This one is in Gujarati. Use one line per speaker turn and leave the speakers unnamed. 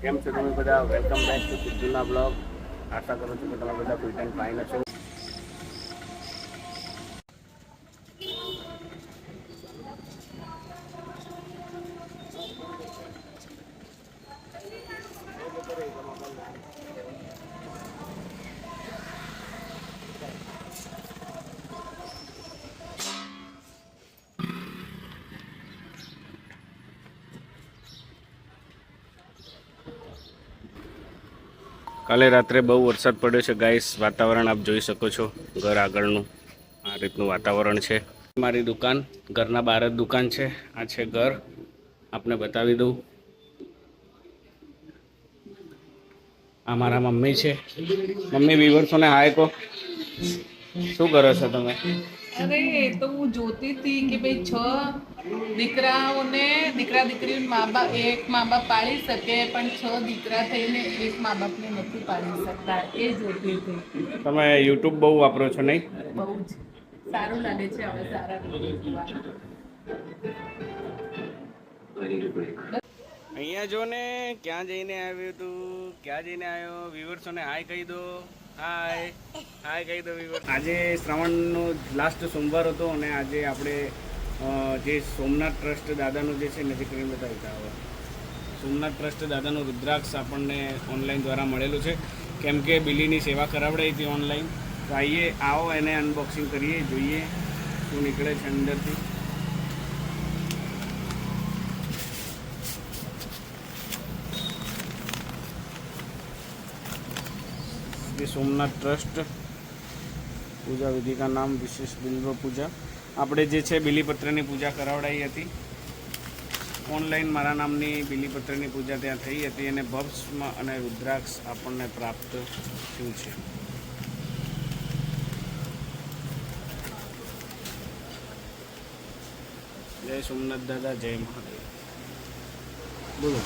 કેમ છો તમે બધા વેલકમ બેક ટુ સિદ્ધુના બ્લોગ આશા કરું છું કે તમે બધા ફૂલ ટાઈમ ફાઇન છો કાલે રાત્રે બહુ વરસાદ પડ્યો છે. ગાઈસ વાતાવરણ આપ જોઈ શકો છો. ઘર આગળનું આ રીતનું વાતાવરણ છે. મારી દુકાન, ઘરના બહાર જ દુકાન છે. આ છે ઘર. આપને બતાવી દઉં. આ મારા મમ્મી છે. મમ્મી વિવર્સોને હાય કહો. શું કરો છો તમે?
અરે એ તો હું જોતી હતી કે ભાઈ છ દીકરાઓને દીકરા દીકરી મા બાપ એક મા બાપ પાળી શકે પણ છ દીકરા થઈને એક મા બાપને નથી પાળી શકતા. એ જોતી હતી.
તમે યુટ્યુબ બહુ વાપરો છો નહીં?
બહુ જ. સારું લાગે છે હવે સારા
અહીંયા જો ને ક્યાં જઈને આવ્યું તું ક્યાં જઈને આવ્યો? વ્યુઅર્સોને હાય કહી દો. હાય હાય કહી દો આજે શ્રાવણનો લાસ્ટ સોમવાર હતો અને આજે આપણે જે સોમનાથ ટ્રસ્ટ દાદાનું જે છે, નજીક કરીને બતાવતા સોમનાથ ટ્રસ્ટ દાદાનો રુદ્રાક્ષ આપણને ઓનલાઈન દ્વારા મળેલું છે. કેમ કે બિલીની સેવા કરાવડાવી હતી ઓનલાઈન તો આવીએ આવો એને અનબોક્સિંગ કરીએ, જોઈએ શું નીકળે છે અંદરથી. श्री સોમનાથ ટ્રસ્ટ પૂજા વિધિ નામ વિશેષ બિલ્વ પૂજા આપણે જે છે બિલીપત્રની પૂજા કરાવડાવી હતી ઓનલાઈન મારા નામની બિલીપત્રની પૂજા ત્યાં થઈ હતી અને ભસ્મ અને રુદ્રાક્ષ આપણને પ્રાપ્ત થયું છે જય સોમનાથ દાદા જય મહાદેવ બોલો